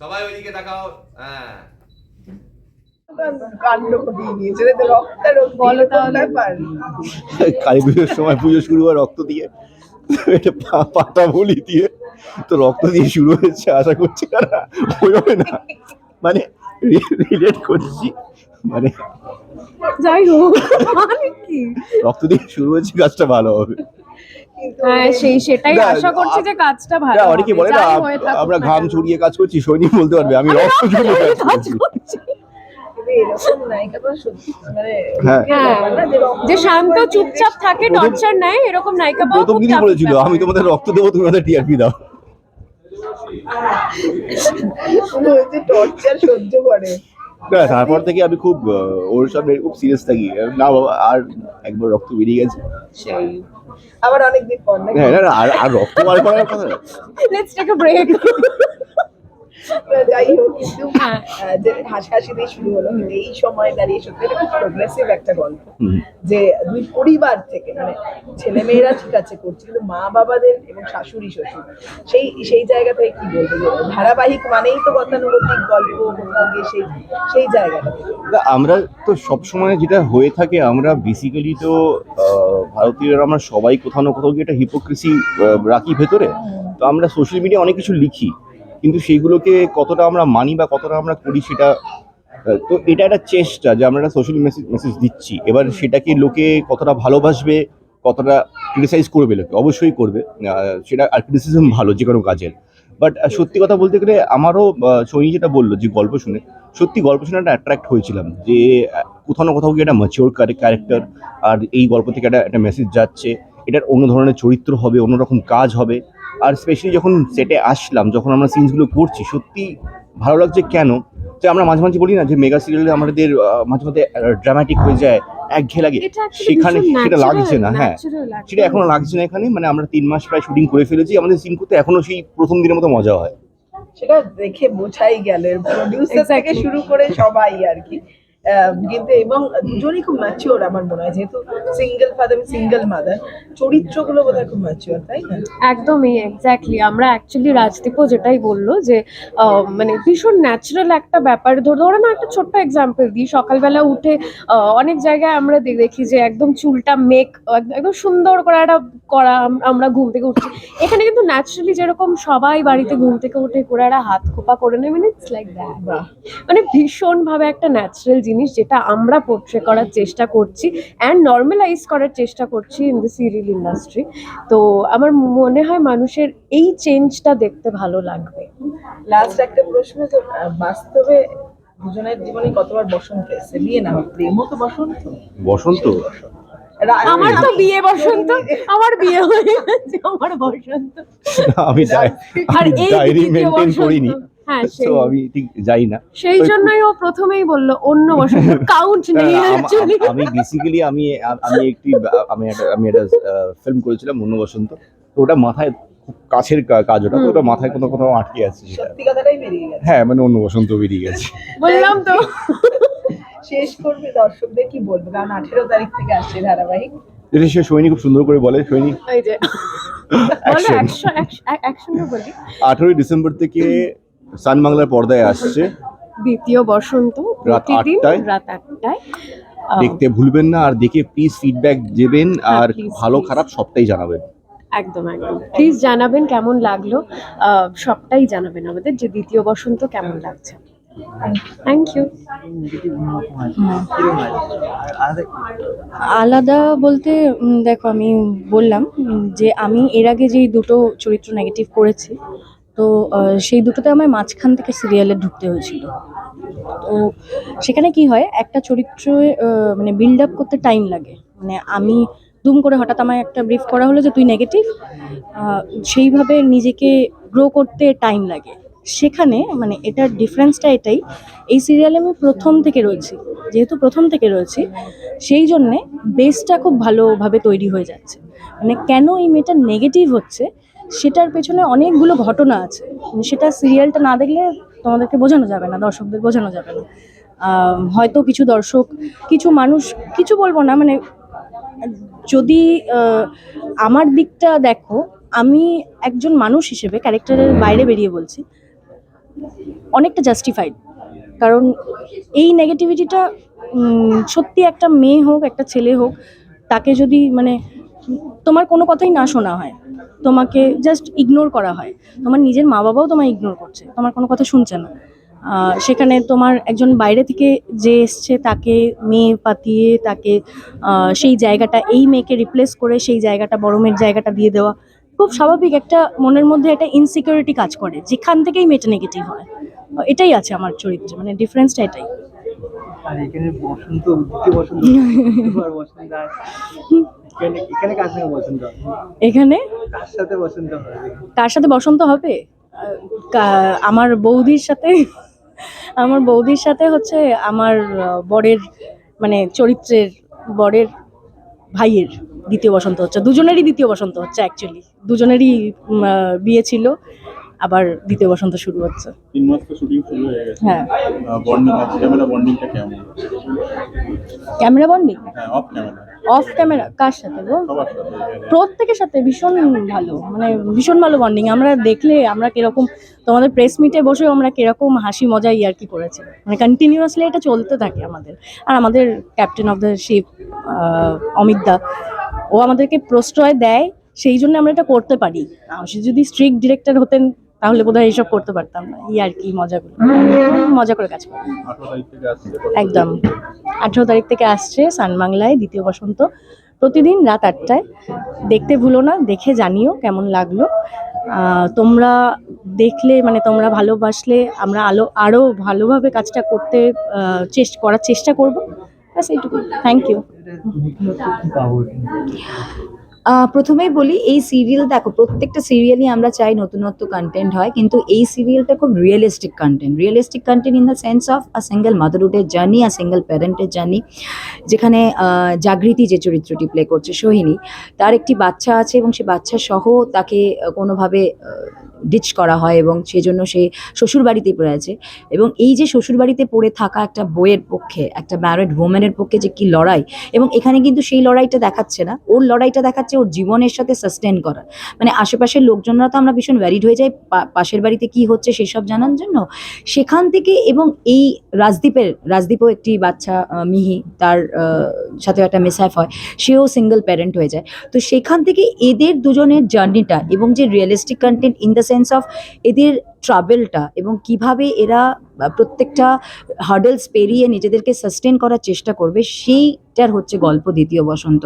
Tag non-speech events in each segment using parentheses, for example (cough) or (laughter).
সবাই ওইদিকে তাকাও। হ্যাঁ। কালী পুজোর সময় পুজো শুরু হয় রক্ত দিয়ে। এটা পাতা বলি দিয়ে। তো রক্ত দিয়ে শুরু হয়েছে আশা করছি তারা না। মানে রিলেট করছি। মানে যাই হোক মানে রক্ত দিয়ে শুরু হয়েছে কাজটা ভালো হবে। হ্যাঁ সেই সেটাই আশা করছি যে কাজটা ভালো অনেকে বলে না যাই থাকুক আমরা ঘাম ছড়িয়ে কাজ করছি সৈনিক বলতে পারবে আমি রক্ত কাজ করছি। মানে হ্যাঁ। হ্যাঁ ব্যাপার না যে রক্ত শান্ত চুপচাপ থাকে টর্চার নেয় এরকম নায়িকা পাওয়া প্রথম দিনই বলেছিল আমি তোমাদের রক্ত দেবো তুমি আমাদের টিআরপি দাও। টর্চার সহ্য করে। না তারপর থেকে আমি খুব ওর সামনে খুব সিরিয়াস থাকি। না বাবা আর একবার রক্ত বেরিয়ে গেছে। আবার অনেকদিন পর হ্যাঁ না আর আর রক্ত বার করার কথা লেটস টেক আ break. (laughs) যাই হোক কিন্তু যে হাসাহাসি দিয়ে শুরু হলো কিন্তু এই সময় দাঁড়িয়ে সত্যি খুব প্রোগ্রেসিভ একটা গল্প। যে দুই পরিবার থেকে মানে ছেলে মেয়েরা ঠিক আছে করছে কিন্তু মা বাবাদের এবং শাশুড়ি শ্বশুর সেই সেই জায়গা থেকে কি বলব ধারাবাহিক মানেই তো গতানুগতিক গল্প কোথাও গিয়ে সেই সেই জায়গাটা। আমরা তো সব সময় যেটা হয়ে থাকে আমরা বেসিক্যালি তো ভারতীয়রা আমরা সবাই কোথাও না কোথাও গিয়ে একটা হিপোক্রেসি রাখি ভেতরে। তো আমরা সোশ্যাল মিডিয়া অনেক কিছু লিখি। কিন্তু সেইগুলোকে কতটা আমরা মানি বা কতটা আমরা করি সেটা তো এটা একটা চেষ্টা যে আমরা একটা সোশ্যাল মেসেজ মেসেজ দিচ্ছি। এবার সেটাকে লোকে কতটা ভালোবাসবে, কতটা ক্রিটিসাইজ করবে লোকে? অবশ্যই করবে। সেটা আর ক্রিটিসিজম ভালো যে কোনো কাজের। বাট সত্যি কথা বলতে গেলে আমারও সৈনী যেটা বলল যে গল্প শুনে, সত্যি গল্প শুনে একটা অ্যাট্রাক্ট হয়েছিলাম যে কোথাও না কোথাও গিয়ে একটা ম্যাচিওর ক্যারেক্টার আর এই গল্প থেকে একটা একটা মেসেজ যাচ্ছে। এটার অন্য ধরনের চরিত্র হবে, অন্যরকম কাজ হবে। আর স্পেশালি যখন সেটে আসলাম যখন আমরা সিনসগুলো করছি সত্যি ভালো লাগছে কেন? যে আমরা মাঝে মাঝে বলি না যে মেগা সিরিয়ালে আমাদের মাঝে মাঝে ড্রামাটিক হয়ে যায় একঘেয়ে লাগে। সেখানে সেটা লাগছে না হ্যাঁ। সেটা এখনও লাগছে না এখানে মানে আমরা তিন মাস প্রায় শুটিং করে ফেলেছি আমাদের সিন করতে এখনও সেই প্রথম দিনের মতো মজা হয়। সেটা দেখে বোঝাই গেল প্রডিউসার থেকে শুরু করে সবাই আর কি। কিন্তু এবং দুজনই খুব ম্যাচিওর আমার মনে হয় যেহেতু সিঙ্গেল ফাদার সিঙ্গেল মাদার চরিত্রগুলো বোধহয় খুব ম্যাচিওর তাই না? একদমই এক্স্যাক্টলি আমরা অ্যাকচুয়ালি রাজদীপও যেটাই বলল যে মানে ভীষণ ন্যাচারাল একটা ব্যাপার। ধরো ধরো না একটা ছোট্ট এক্সাম্পল দিই। সকালবেলা উঠে অনেক জায়গায় আমরা দেখি যে একদম চুলটা মেক একদম সুন্দর করে একটা করা আম- আমরা ঘুম থেকে উঠছি। এখানে কিন্তু ন্যাচারালি যেরকম সবাই বাড়িতে ঘুম থেকে উঠে করে একটা হাত খোপা করে নেয় মানে ইটস লাইক দ্যাট মানে ভীষণভাবে একটা ন্যাচারাল জিনিস। যেটা আমরা পোর্ট্রে করার চেষ্টা করছি অ্যান্ড নর্মালাইজ করার চেষ্টা করছি ইন দ্য সিরিয়াল ইন্ডাস্ট্রি তো আমার মনে হয় মানুষের এই চেঞ্জটা দেখতে ভালো লাগবে। লাস্ট একটা প্রশ্ন যে বাস্তবে দুজনের জীবনে কতবার বসন্ত এসে বিয়ে না প্রেমও তো বসন্ত। বসন্ত? আমার তো বিয়ে বসন্ত আমার বিয়ে হয়ে গেছে আমার বসন্ত। আমি আর এই ডায়েরি দ্বিতীয় মেনটেন করিনি। হ্যাঁ তো সেই। আমি ঠিক যাই না। সেই জন্যই ও প্রথমেই বলল অন্য বসন্ত। (laughs) কাউন্ট নেই আম- অ্যাকচুয়ালি আম- আমি বেসিক্যালি আমি আমি একটি আমি একটা আমি একটা ফিল্ম করেছিলাম অন্য বসন্ত। তো ওটা মাথায় খুব কাছের কা- কাজ ওটা। তো ওটা মাথায় কোনো কোথাও আটকে আছে হ্যাঁ মানে অন্য বসন্ত বেরিয়ে গেছে। বললাম তো। (laughs) শেষ করবে দর্শকদের কি বলবে? কারণ আঠেরো তারিখ থেকে আসছে ধারাবাহিক। সে সৈনিক খুব সুন্দর করে বলে সৈনিক। যে। (laughs) বলো আঠেরোই ডিসেম্বর থেকে সান বাংলার পর্দায় আসছে। দ্বিতীয় বসন্ত রাত আটটায়? রাত আটটায়। দেখতে ভুলবেন না আর দেখে প্লিজ ফিডব্যাক দেবেন হ্যাঁ, আর ভালো খারাপ সবটাই জানাবেন। একদম একদম। প্লিজ জানাবেন কেমন লাগল। আহ, সবটাই জানাবেন আমাদের যে দ্বিতীয় বসন্ত কেমন লাগছে। থ্যাংক ইউ আলাদা বলতে দেখো আমি বললাম যে আমি এর আগে যেই দুটো চরিত্র নেগেটিভ করেছি তো সেই দুটোতে আমার মাঝখান থেকে সিরিয়ালে ঢুকতে হয়েছিল। তো সেখানে কি হয় একটা চরিত্র মানে বিল্ড আপ করতে টাইম লাগে। মানে আমি দুম করে হঠাৎ আমায় একটা ব্রিফ করা হলো যে তুই নেগেটিভ সেইভাবে নিজেকে গ্রো করতে টাইম লাগে। সেখানে মানে এটার ডিফারেন্সটা এটাই, এই সিরিয়ালে আমি প্রথম থেকে রয়েছি, যেহেতু প্রথম থেকে রয়েছি, সেই জন্যে বেসটা খুব ভালোভাবে তৈরি হয়ে যাচ্ছে। মানে কেন এই মেয়েটা নেগেটিভ হচ্ছে, সেটার পেছনে অনেকগুলো ঘটনা আছে। মানে সেটা সিরিয়ালটা না দেখলে তোমাদেরকে বোঝানো যাবে না, দর্শকদের বোঝানো যাবে না। হয়তো কিছু দর্শক, কিছু মানুষ, কিছু বলব না মানে যদি আমার দিকটা দেখো, আমি একজন মানুষ হিসেবে ক্যারেক্টারের বাইরে বেরিয়ে বলছি অনেকটা জাস্টিফাইড কারণ এই নেগেটিভিটিটা সত্যি একটা মেয়ে হোক, একটা ছেলে হোক, তাকে যদি মানে তোমার কোনো কথাই না শোনা হয়, তোমাকে জাস্ট ইগনোর করা হয়, তোমার নিজের মা বাবাও তোমায় ইগনোর করছে, তোমার কোনো কথা শুনছে না। সেখানে তোমার একজন বাইরে থেকে যে এসছে, তাকে মেয়ে পাতিয়ে, তাকে সেই জায়গাটা, এই মেয়েকে রিপ্লেস করে সেই জায়গাটা, বড় মেয়ের জায়গাটা দিয়ে দেওয়া খুব স্বাভাবিক একটা মনের মধ্যে একটা ইনসিকিউরিটি কাজ করে যেখান থেকেই মেয়েটা নেগেটিভ হয়। এটাই আছে আমার চরিত্রে মানে ডিফারেন্সটা এটাই। আর এখানে বসন্ত দ্বিতীয় বসন্ত বসন্ত এখানে এখানে কার সঙ্গে বসন্ত? এখানে? কার সাথে বসন্ত কার সাথে বসন্ত হবে? আমার বৌদির সাথে আমার বৌদির সাথে হচ্ছে আমার বরের মানে চরিত্রের বরের ভাইয়ের। দ্বিতীয় বসন্ত হচ্ছে দুজনেরই দ্বিতীয় বসন্ত হচ্ছে অ্যাকচুয়ালি দুজনেরই বিয়ে ছিল আবার দ্বিতীয় বসন্ত শুরু হচ্ছে। তিন মাস তো শুটিং শুরু হয়ে গেছে। হ্যাঁ। বন্ডিং অফ ক্যামেরা বন্ডিংটা কেমন? ক্যামেরা বন্ডিং হ্যাঁ অফ ক্যামেরা অফ ক্যামেরা কার সাথে গো। প্রত্যেকের সাথে ভীষণ ভালো মানে ভীষণ ভালো বন্ডিং আমরা দেখলে আমরা কীরকম তোমাদের প্রেস মিটে বসেও আমরা কীরকম হাসি মজা ইয়ার কি করেছি। মানে কন্টিনিউয়াসলি এটা চলতে থাকে আমাদের। আর আমাদের captain of the ship Amit da ও আমাদেরকে প্রশ্রয় দেয় সেই জন্য আমরা এটা করতে পারি। সে যদি স্ট্রিক্ট ডিরেক্টর হতেন তাহলে বোধহয় এইসব করতে পারতাম না। ই আর কি মজা করে মজা করে কাজ করি। একদম। আঠেরো তারিখ থেকে আসছে সান বাংলায় দ্বিতীয় বসন্ত। প্রতিদিন রাত আটটায়। দেখতে ভুলো না দেখে জানিও কেমন লাগল। তোমরা দেখলে মানে তোমরা ভালোবাসলে আমরা আলো আরও ভালোভাবে কাজটা করতে চেষ্টা করার চেষ্টা করব। ব্যাস এইটুকু থ্যাংক ইউ 그 힘을 쏟고 나올 প্রথমেই বলি, এই সিরিয়াল দেখো, প্রত্যেকটা সিরিয়ালই আমরা চাই নতুনত্ব কন্টেন্ট হয়, কিন্তু এই সিরিয়ালটা খুব realistic content realistic content in the sense of a single মাদারহুডের journey a single প্যারেন্টের জার্নি যেখানে জাগৃতি যে চরিত্রটি প্লে করছে, সোহিনী, তার একটি বাচ্চা আছে এবং সে বাচ্চা সহ তাকে কোনোভাবে ডিচ করা হয় এবং সেজন্য সে শ্বশুরবাড়িতেই পড়ে আছে এবং এই যে শ্বশুরবাড়িতে পড়ে থাকা একটা বইয়ের পক্ষে, একটা ম্যারিড ওমেনের পক্ষে যে কি লড়াই, এবং এখানে কিন্তু সেই লড়াইটা দেখাচ্ছে না। ওর লড়াইটা দেখাচ্ছে ওর জীবনের সাথে সাস্টেন করা। মানে আশেপাশের লোকজনরা তো আমরা ভীষণ ভ্যারিড হয়ে যাই পাশের বাড়িতে কি হচ্ছে সেসব জানার জন্য। সেখান থেকে এবং এই রাজদীপের, রাজদীপও একটি বাচ্চা মিহি, তার সাথে একটা মিসহ্যাপ হয়, সেও সিঙ্গেল প্যারেন্ট হয়ে যায়। তো সেখান থেকে এদের দুজনের জার্নিটা এবং যে realistic content in the sense of এদের ট্রাভেলটা এবং কীভাবে এরা প্রত্যেকটা হার্ডলস পেরিয়ে নিজেদেরকে সাস্টেন করার চেষ্টা করবে, সেইটার হচ্ছে গল্প দ্বিতীয় বসন্ত।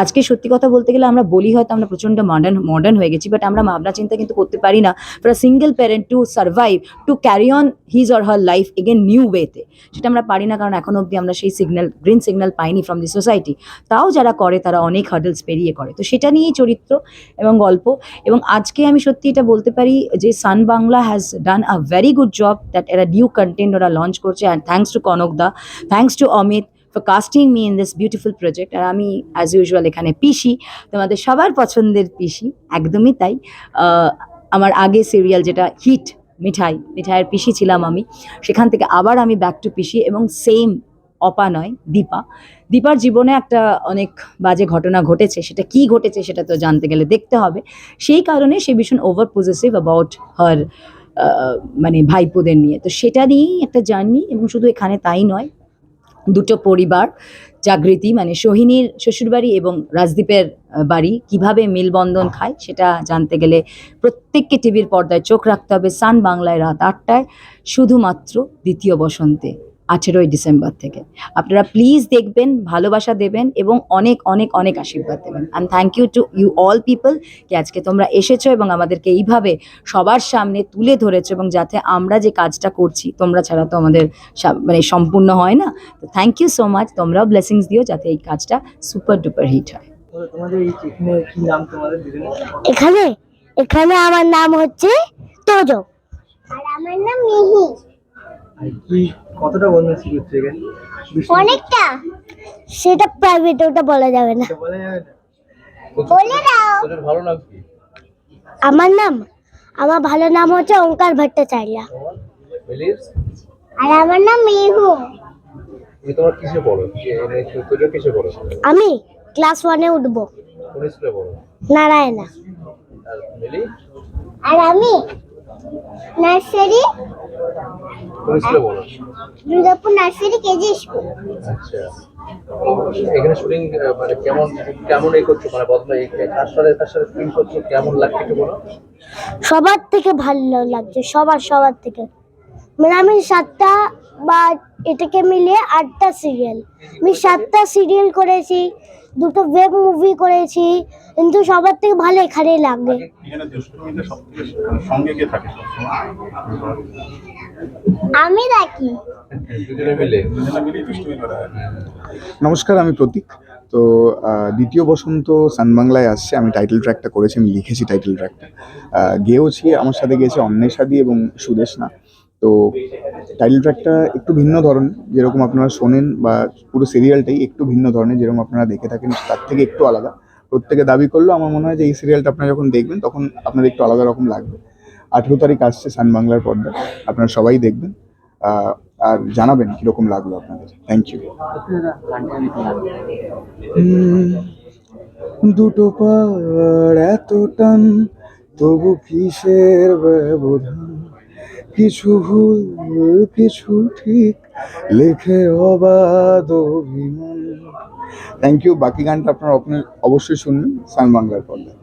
আজকে সত্যি কথা বলতে গেলে আমরা বলি হয়তো আমরা প্রচণ্ড মডার্ন মডার্ন হয়ে গেছি বাট আমরা ভাবনা চিন্তা কিন্তু করতে পারি না। For single parent to survive to carry on his or her life again new ওয়েতে সেটা আমরা পারি না, কারণ এখন অবধি আমরা সেই সিগন্যাল গ্রিন সিগন্যাল পাইনি ফ্রম দি সোসাইটি তাও যারা করে, তারা অনেক হার্ডলস পেরিয়ে করে। তো সেটা নিয়েই চরিত্র এবং গল্প। এবং আজকে আমি সত্যি এটা বলতে পারি যে Sun Bangla has done a very good job that এরা নিউ কন্টেন্ট ওরা লঞ্চ করছে and thanks to Kanak da thanks to Amit for casting me in this beautiful project আর আমি অ্যাজ ইউজুয়াল এখানে পিসি। তোমাদের সবার পছন্দের পিসি, একদমই তাই। আমার আগে সিরিয়াল যেটা হিট মিঠাই, মিঠাইয়ের পিসি ছিলাম আমি। সেখান থেকে আবার আমি ব্যাক টু পিসি এবং সেম অপা নয়, দীপা। দীপার জীবনে একটা অনেক বাজে ঘটনা ঘটেছে। সেটা কি ঘটেছে সেটা তো জানতে গেলে দেখতে হবে। সেই কারণে সে ভীষণ ওভার পজিটিভ অ্যাবাউট হার মানে ভাইপোদের নিয়ে। তো সেটা নিয়েই একটা জার্নি এবং শুধু এখানে তাই নয়, দুটো পরিবার, জাগৃতি মানে সোহিনীর শ্বশুরবাড়ি এবং রাজদীপের বাড়ি, কীভাবে মেলবন্ধন খায় সেটা জানতে গেলে প্রত্যেককে টিভির পর্দায় চোখ রাখতে হবে। সান বাংলায় রাত আটটায়, শুধুমাত্র দ্বিতীয় বসন্তে। আঠেরোই ডিসেম্বর থেকে। আপনারা প্লিজ দেখবেন ভালোবাসা দেবেন এবং অনেক অনেক অনেক আশীর্বাদ দেবেন। And thank you to you all people কি আজকে তোমরা এসেছ এবং আমাদেরকে এইভাবে সবার সামনে তুলে ধরেছো এবং যাতে আমরা যে কাজটা করছি তোমরা ছাড়া তো আমাদের মানে সম্পূর্ণ হয় না। তো থ্যাংক ইউ সো মাচ তোমরাও ব্লেসিংস দিও যাতে এই কাজটা সুপার ডুপার হিট হয়। তোমাদের এই এখানে কি নাম তোমাদের দুজনের? এখানে এখানে আমার নাম হচ্ছে তোজো। আর আমার নাম মিহি কি কতটা এখানে অনেকটা। সেটা প্রাইভেট ওটা বলা যাবে না। বলা যাবে না। বলে দাও। তোদের ভালো লাগছে আমার নাম? আমার ভালো নাম হচ্ছে ওঙ্কার ভট্টাচার্য। আর আমার নাম মেহু। তুমি তোমার কিসে পড়ো? তোদের কিসে পড়ো? আমি ক্লাস ওয়ানে উঠবো। কোন স্কুলে পড়ো? নারায়ণা। আর আমি নার্সারি কোন স্কুলে পড়ো দুর্গাপুর নার্সারি কেজি স্কুল। আচ্ছা। এখানে শুটিং মানে কেমন কেমন এই করছ? মানে বদলা এই কার সাথে কার সাথে শুটিং করছ? কেমন লাগছে একটু বলো। সবার থেকে ভালো লাগছে সবার সবার থেকে। মানে আমি সাতটা বা এটাকে মিলিয়ে আটটা সিরিয়াল আমি সাতটা সিরিয়াল করেছি দুটো ওয়েব মুভি করেছি কিন্তু সবার থেকে ভালো এখানেই লাগে। সবসময়? আমি দেখি নমস্কার আমি প্রতীক। তো দ্বিতীয় বসন্ত সানবাংলায় আসছে, আমি টাইটেল ট্র্যাকটা করেছি, আমি লিখেছি টাইটেল ট্র্যাকটা গেয়েওছি, আমার সাথে গেয়েছে অন্বেষাদি এবং সুদেশনা। তো টাইটেল ট্র্যাকটা একটু ভিন্ন ধরনের যেরকম আপনারা শোনেন বা পুরো সিরিয়ালটাই একটু ভিন্ন ধরনের, যেরকম আপনারা দেখে থাকেন, তার থেকে একটু আলাদা। প্রত্যেকে দাবি করলেও আমার মনে হয় যে এই সিরিয়ালটা আপনারা যখন দেখবেন, তখন আপনাদের একটু আলাদা রকম লাগবে। আঠেরো তারিখ আসছে সানবাংলার পর্দা, আপনারা সবাই দেখবেন। আর জানাবেন কীরকম লাগল আপনাদের। থ্যাংক ইউ দুটো পাড় এত টান তবু কিসের ব্যবধান? কিছু ভুল কিছু ঠিক লেখে অবাধ অভিমান। থ্যাংক ইউ বাকি গানটা আপনারা আপনি অবশ্যই শুনবেন সান বাংলার পর্দায়।